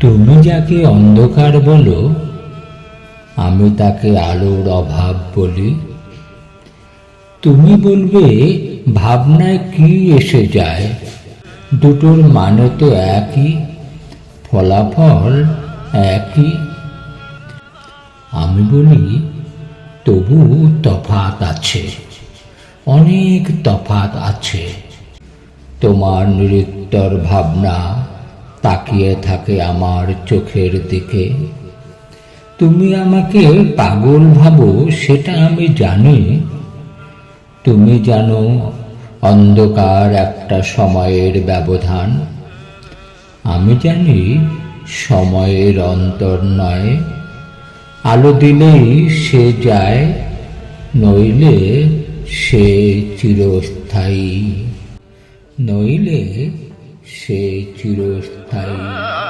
তুমি যাকে অন্ধকার বলো, আমি তাকে আলোর অভাব বলি। তুমি বলবে, ভাবনায় কি এসে যায়? দুটোর মানে তো একই, ফলাফল একই। আমি বলি, তবু তফাত আছে, অনেক তফাত আছে। তোমার নিরুত্তর ভাবনা তাকিয়ে থাকে আমার চোখের দিকে। তুমি আমাকে পাগল ভাবো, সেটা আমি জানি। তুমি জানো, অন্ধকার একটা সময়ের ব্যবধান। আমি জানি, সময়ের অন্তর নয়। আলো দিলেই সে যায়, নইলে সে চিরস্থায়ী। নইলে সে চিরস্থায়ী।